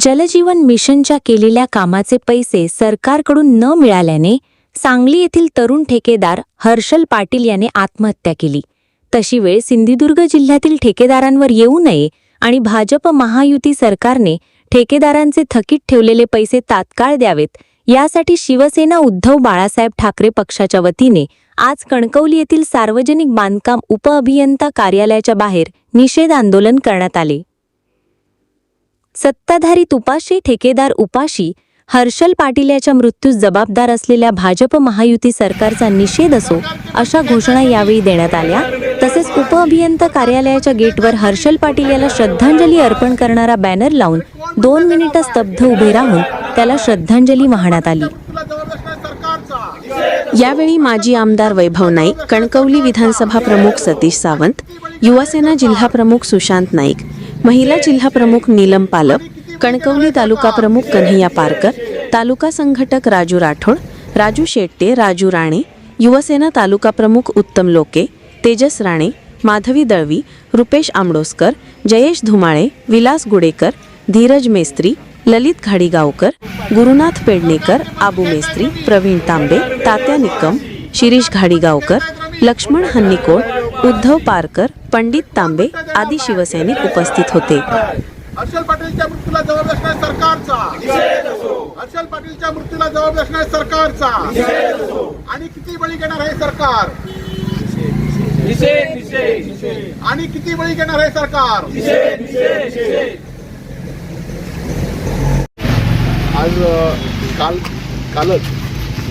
जलजीवन मिशनच्या केलेल्या कामाचे पैसे सरकारकडून न मिळाल्याने सांगली येथील तरुण ठेकेदार हर्षल पाटील याने आत्महत्या केली. तशी वेळ सिंधुदुर्ग जिल्ह्यातील ठेकेदारांवर येऊ नये आणि भाजप महायुती सरकारने ठेकेदारांचे थकीत ठेवलेले पैसे तात्काळ द्यावेत यासाठी शिवसेना उद्धव बाळासाहेब ठाकरे पक्षाच्या वतीने आज कणकवली येथील सार्वजनिक बांधकाम उपअभियंता कार्यालयाच्या बाहेर निषेध आंदोलन करण्यात आले. सत्ताधारी तुपाशी ठेकेदार उपाशी हर्षल पाटील याच्या मृत्यूस जबाबदार असलेल्या भाजप महायुती सरकारचा निषेध असो अशा घोषणा यावेळी देण्यात आल्या. तसेच उपअभियंता कार्यालयाच्या गेटवर हर्षल पाटील याला श्रद्धांजली अर्पण करणारा बॅनर लावून दोन मिनिटं स्तब्ध उभे राहून त्याला श्रद्धांजली वाहण्यात आली. यावेळी माजी आमदार वैभव नाईक कणकवली विधानसभा प्रमुख सतीश सावंत युवासेना जिल्हा प्रमुख सुशांत नाईक महिला जिल्हा प्रमुख नीलम पालप कणकवली तालुका प्रमुख कन्हैया पारकर तालुका संघटक राजू राठोड राजू शेट्टे राजू राणे युवसेना तालुका प्रमुख उत्तम लोके तेजस राणे माधवी दळवी रुपेश आंबडोसकर जयेश धुमाळे विलास गुडेकर धीरज मेस्त्री ललित घाडीगावकर गुरुनाथ पेडणेकर आबू मेस्त्री प्रवीण तांबे तात्या निकम शिरीष घाडीगावकर लक्ष्मण हन्निकोट उद्धव पारकर पंडित तांबे आदी शिवसैनिक उपस्थित होते. हर्षल पाटीलच्या मृत्यूला जबाबदार असणार सरकारचा. हर्षल पाटीलच्या मृत्यूला जबाबदार असणार सरकारचा. आणि किती बळी घेणार आहे सरकार? आणि किती बळी घेणार आहे सरकार? आज काल कालच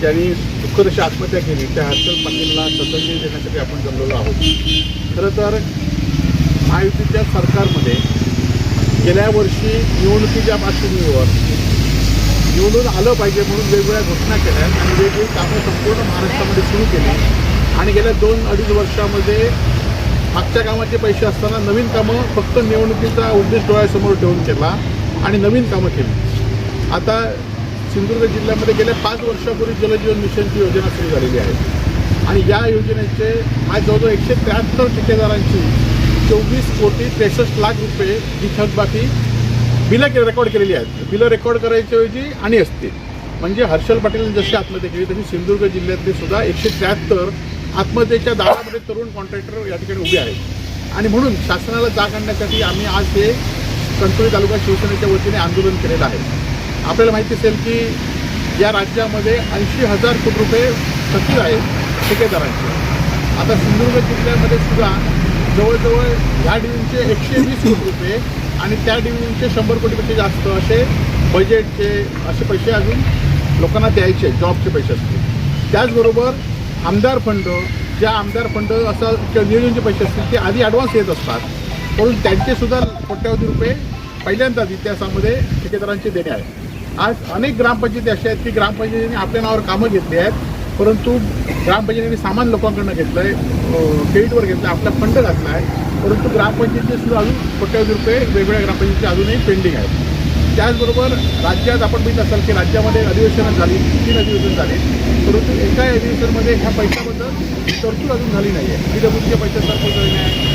त्यांनी दुःखद अशी आत्महत्या केली. त्या हर्षल पाटीलला श्रद्धांजली देण्यासाठी आपण जमलेलो आहोत. खरं तर महायुतीच्या सरकारमध्ये गेल्या वर्षी निवडणुकीच्या पार्श्वभूमीवर निवडून आलं पाहिजे म्हणून वेगवेगळ्या घोषणा केल्या आणि वेगवेगळी कामं संपूर्ण महाराष्ट्रामध्ये सुरू केली. आणि गेल्या दोन अडीच वर्षामध्ये मागच्या कामाचे पैसे असताना नवीन कामं फक्त निवडणुकीचा उद्देश डोळ्यासमोर ठेवून केला आणि नवीन कामं केली. आता सिंधुदुर्ग जिल्ह्यामध्ये गेल्या पाच वर्षापूर्वी जलजीवन मिशनची योजना सुरू झालेली आहे. आणि या योजनेचे आज जवळजवळ एकशे त्र्याहत्तर ठेकेदारांची चोवीस कोटी त्रेसष्ट लाख रुपये ही थकबाकी बिलं के रेकॉर्ड केलेली आहेत. बिलं रेकॉर्ड करायच्या ऐवजी आणि असते म्हणजे हर्षल पाटील जशी आत्महत्या केली तशी सिंधुदुर्ग जिल्ह्यातले सुद्धा एकशे त्र्याहत्तर आत्महत्येच्या दारामध्ये तरुण कॉन्ट्रॅक्टर या ठिकाणी उभे आहेत. आणि म्हणून शासनाला जाग आणण्यासाठी आम्ही आज हे कणकवली तालुका शिवसेनेच्या वतीने आंदोलन केलेलं आहे. आपल्याला माहिती असेल की या राज्यामध्ये ऐंशी हजार कोटी रुपये थकीत आहेत ठेकेदारांचे. आता सिंधुदुर्ग जिल्ह्यामध्ये सुद्धा जवळजवळ ह्या डिव्हिजनचे एकशे वीस कोटी रुपये आणि त्या डिव्हिजनचे शंभर कोटीपेक्षा जास्त असे बजेटचे असे पैसे अजून लोकांना द्यायचे जॉबचे पैसे असतील. त्याचबरोबर आमदार फंड ज्या आमदार फंड असं किंवा नियोजनचे पैसे असतील ते आधी ॲडव्हान्स येत असतात. म्हणून त्यांचेसुद्धा कोट्यावधी रुपये पहिल्यांदाच इतिहासामध्ये ठेकेदारांचे देणे आहेत. आज अनेक ग्रामपंचायती अशा आहेत की ग्रामपंचायतीने आपल्या नावावर कामं घेतली आहेत परंतु ग्रामपंचायतीने सामान लोकांकडनं घेतलं आहे क्रेडिटवर घेतलं आहे आपला फंड घातला आहे. परंतु ग्रामपंचायतीचे सुद्धा अजून कोट्यावधी रुपये वेगवेगळ्या ग्रामपंचायतीचे अजूनही पेंडिंग आहेत. त्याचबरोबर राज्यात आपण बघितलं असाल की राज्यामध्ये अधिवेशनं झाली तीन अधिवेशन झाले परंतु एका अधिवेशनमध्ये ह्या पैशाबद्दल तरतूद अजून झाली नाही आहे पी डब्ल्यूच्या पैसे तरतूद झाली नाही.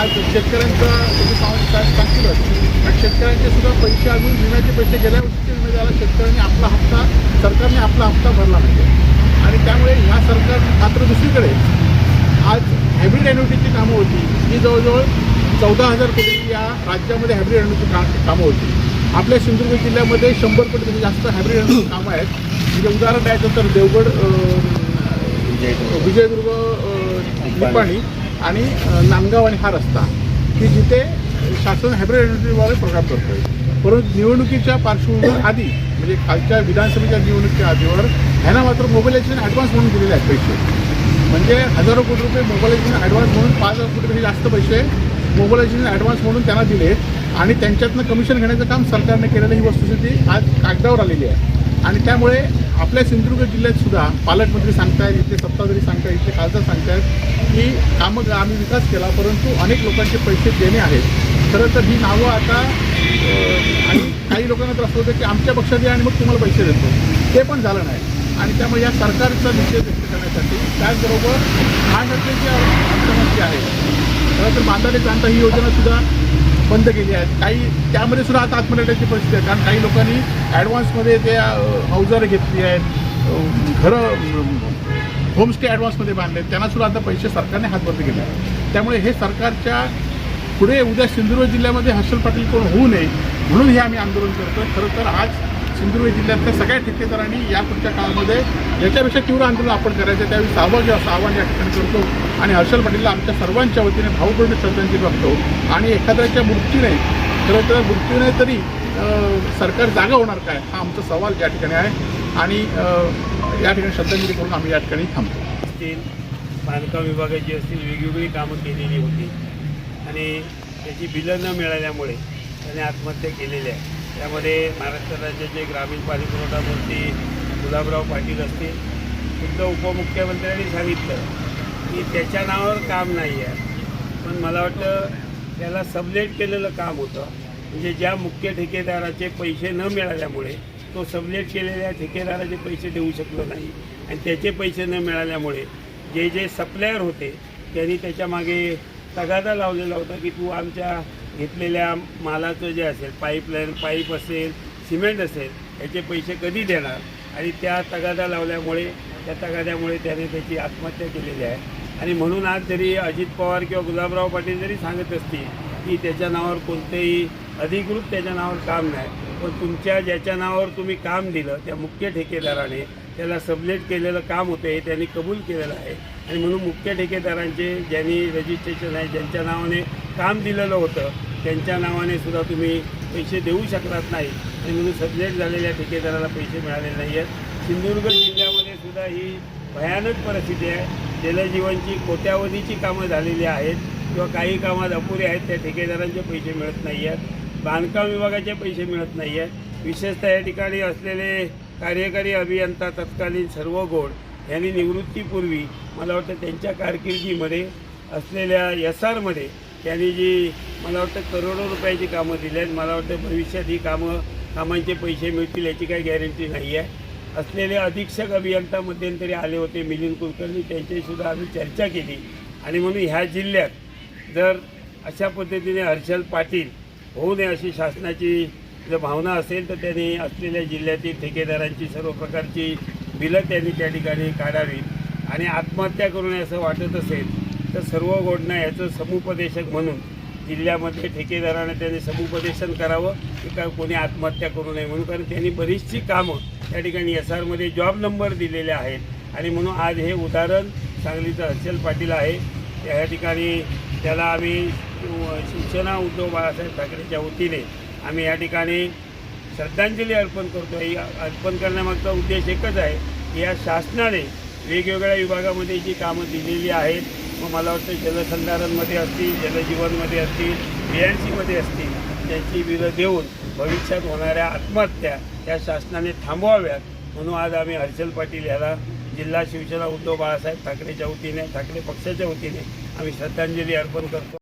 आज शेतकऱ्यांचा तुम्ही साहेब सांगतीलच आणि शेतकऱ्यांचे सुद्धा पैसे अजून विम्याचे पैसे गेल्या वर्षीचे विमे द्यायला शेतकऱ्यांनी आपला हप्ता सरकारने आपला हप्ता भरला नाही. आणि त्यामुळे ह्या सरकार मात्र दुसरीकडे आज हायब्रिड एन्युटीची कामं होती. ही जवळजवळ चौदा हजार कोटी या राज्यामध्ये हायब्रिड एन्युटी का कामं होती. आपल्या सिंधुदुर्ग जिल्ह्यामध्ये शंभर कोटीपेक्षा जास्त हायब्रिड एन्युटी कामं आहेत. म्हणजे उदाहरण द्यायचं तर देवगड विजयदुर्ग. निपाणी आणि नांदगाव आणि हा रस्ता की जिथे शासन हायब्रिड एन्युटीद्वारे करतो आहे परंतु निवडणुकीच्या पार्श्वभूमीवर आधी म्हणजे खालच्या विधानसभेच्या निवडणुकीच्या आधीवर ह्यांना मात्र मोबाईलायझेशन ॲडव्हान्स म्हणून दिलेले आहेत पैसे. म्हणजे हजारो कोटी रुपये मोबाईलायझेशन ॲडव्हान्स म्हणून पाच हजार कोटी जास्त पैसे मोबाईलायझेशन ॲडव्हान्स म्हणून त्यांना दिले. आणि त्यांच्यातनं कमिशन घेण्याचं काम सरकारने केलेलं ही वस्तुस्थिती आज कागदावर आलेली आहे. आणि त्यामुळे आपल्या सिंधुदुर्ग जिल्ह्यात सुद्धा पालकमंत्री सांगतायत इथले सत्ताधारी सांगतायत इथले खासदार सांगतायत की कामं आम्ही विकास केला परंतु अनेक लोकांचे पैसे देणे आहेत. खरं तर ही नावं आता आणि काही लोकांना त्रास होतं की आमच्या पक्षात या आणि मग तुम्हाला पैसे देतो. ते पण झालं नाही. आणि त्यामुळे या सरकारचा निषेध व्यक्त करण्यासाठी त्याचबरोबर महाराष्ट्राचे जे अर्थमंत्री आहे खरं तर बांधारे प्रांत ही योजनासुद्धा बंद केली आहेत. काही त्यामध्ये सुद्धा आता आत्मनिर्भरची परिस्थिती आहे. कारण काही लोकांनी ॲडव्हान्समध्ये ते अवजारं घेतली आहेत. घरं होमस्टे ॲडव्हान्समध्ये बांधले आहेत. त्यांना सुद्धा आता पैसे सरकारने हातबंद केले आहेत. त्यामुळे हे सरकारच्या पुढे उद्या सिंधुदुर्ग जिल्ह्यामध्ये हर्षल पाटील कोण होऊ नये म्हणून हे आम्ही आंदोलन करतो खरं तर आज सिंधुदुर्ग जिल्ह्यातल्या सगळ्या ठेकेदारांनी यापुढच्या काळामध्ये याच्यापेक्षा तीव्र आंदोलन आपण करायचं त्यावेळी सहभागी असं आव्हान या ठिकाणी करतो. आणि हर्षल पाटीलला आमच्या सर्वांच्या वतीने भावपूर्ण श्रद्धांजली वागतो आणि एखाद्याच्या मृत्यूने खरं तर मृत्यूने तरी सरकार जागा होणार काय हा आमचा सवाल या ठिकाणी आहे. आणि या ठिकाणी श्रद्धांजली करून आम्ही या ठिकाणी थांबतो. असतील बांधकाम विभागाची असतील वेगवेगळी कामं केलेली होती. आणि त्याची बिलं न मिळाल्यामुळे त्याने आत्महत्या केलेली आहे. त्यामध्ये महाराष्ट्र राज्याचे ग्रामीण पाणी पुरवठा मंत्री गुलाबराव पाटील असतील खुद्द उपमुख्यमंत्र्यांनी सांगितलं की त्याच्या नावावर काम नाही आहे. पण मला वाटतं त्याला सबलेट केलेलं काम होतं. म्हणजे ज्या मुख्य ठेकेदाराचे पैसे न मिळाल्यामुळे तो सबलेट केलेल्या ठेकेदाराचे पैसे देऊ शकलो नाही. आणि त्याचे पैसे न मिळाल्यामुळे जे जे सप्लायर होते त्यांनी त्याच्यामागे तगादा लावलेला होता की तू आमच्या घेतलेल्या मालाचं जे असेल पाईपलाईन पाईप असेल सिमेंट असेल याचे पैसे कधी देणार? आणि त्या तगादा लावल्यामुळे त्या तगाद्यामुळे त्याने त्याची आत्महत्या केलेली आहे. आणि म्हणून आज जरी अजित पवार किंवा गुलाबराव पाटील जरी सांगत असतील की त्याच्या नावावर कोणतेही अधिकृत त्याच्या नावावर काम नाही पण तुमच्या ज्याच्या नावावर तुम्ही काम दिलं त्या मुख्य ठेकेदाराने त्याला सबलेट केलेलं काम होतं हे त्यांनी कबूल केलेलं आहे. आणि म्हणून मुख्य ठेकेदारांचे ज्यांनी रजिस्ट्रेशन आहे ज्यांच्या नावाने काम दिलेलं होतं त्यांच्या नावाने सुद्धा तुम्ही पैसे देऊ शकणार नाही. आणि म्हणून सबलेट झालेल्या ठेकेदाराला पैसे मिळाले नाही आहेत सिंधुदुर्ग जिल्ह्यामध्ये सुद्धा ही भयानक परिस्थिती आहे. जलजीवनची कोट्यावधीची कामं झालेली आहेत किंवा काही कामात अपुरी आहेत त्या ठेकेदारांचे पैसे मिळत नाही आहेत बांधकाम विभागाचे पैसे मिळत नाही आहेत विशेषतः या ठिकाणी असलेले कार्यकारी अभियंता तत्कालीन सर्व गोड यांनी निवृत्तीपूर्वी मला वाटतं त्यांच्या कारकिर्दीमध्ये असलेल्या एस आरमध्ये त्यांनी जी मला वाटतं करोडो रुपयाची कामं दिली आहेत. मला वाटतं भविष्यात ही कामं कामांचे पैसे मिळतील याची काही गॅरंटी नाही आहे. असलेले अधीक्षक अभियंता मध्यंतरी आले होते मिलिंद कुलकर्णी. त्यांच्याशीसुद्धा आम्ही चर्चा केली. आणि म्हणून ह्या जिल्ह्यात जर अशा पद्धतीने हर्षल पाटील होऊ नये अशी शासनाची जर भावना असेल तर त्यांनी असलेल्या जिल्ह्यातील ठेकेदारांची सर्व प्रकारची बिलं त्यांनी त्या ठिकाणी काढावी. आणि आत्महत्या करू नये असं वाटत असेल तर सर्व गोडनं याचं समुपदेशक म्हणून जिल्ह्यामध्ये ठेकेदारानं त्यांनी समुपदेशन करावं की का कोणी आत्महत्या करू नये म्हणून. कारण त्यांनी बरीचशी कामं त्या ठिकाणी एस आरमध्ये जॉब नंबर दिलेले आहेत. आणि म्हणून आज हे उदाहरण सांगलीचं हर्षल पाटील आहे. त्या ठिकाणी त्याला आम्ही अ, शिवसेना उद्धव बाळासाहेब ठाकरेच्या वतीने आम्ही या ठिकाणी श्रद्धांजली अर्पण करतो ही अर्पण करण्यामागचा उद्देश एकच आहे की या शासनाने वेगवेगळ्या विभागामध्ये जी कामं दिलेली आहेत मग मला वाटतं जलसंधारणमध्ये असतील जलजीवनमध्ये असतील बी एन सीमध्ये असतील त्यांची बिलं देऊन भविष्यात होणाऱ्या आत्महत्या या शासनाने थांबवाव्यात. म्हणून आज आम्ही हर्षल पाटील याला जिल्हा शिवसेना उद्धव बाळासाहेब ठाकरेच्या वतीने ठाकरे पक्षाच्या वतीने आम्ही श्रद्धांजली अर्पण करतो.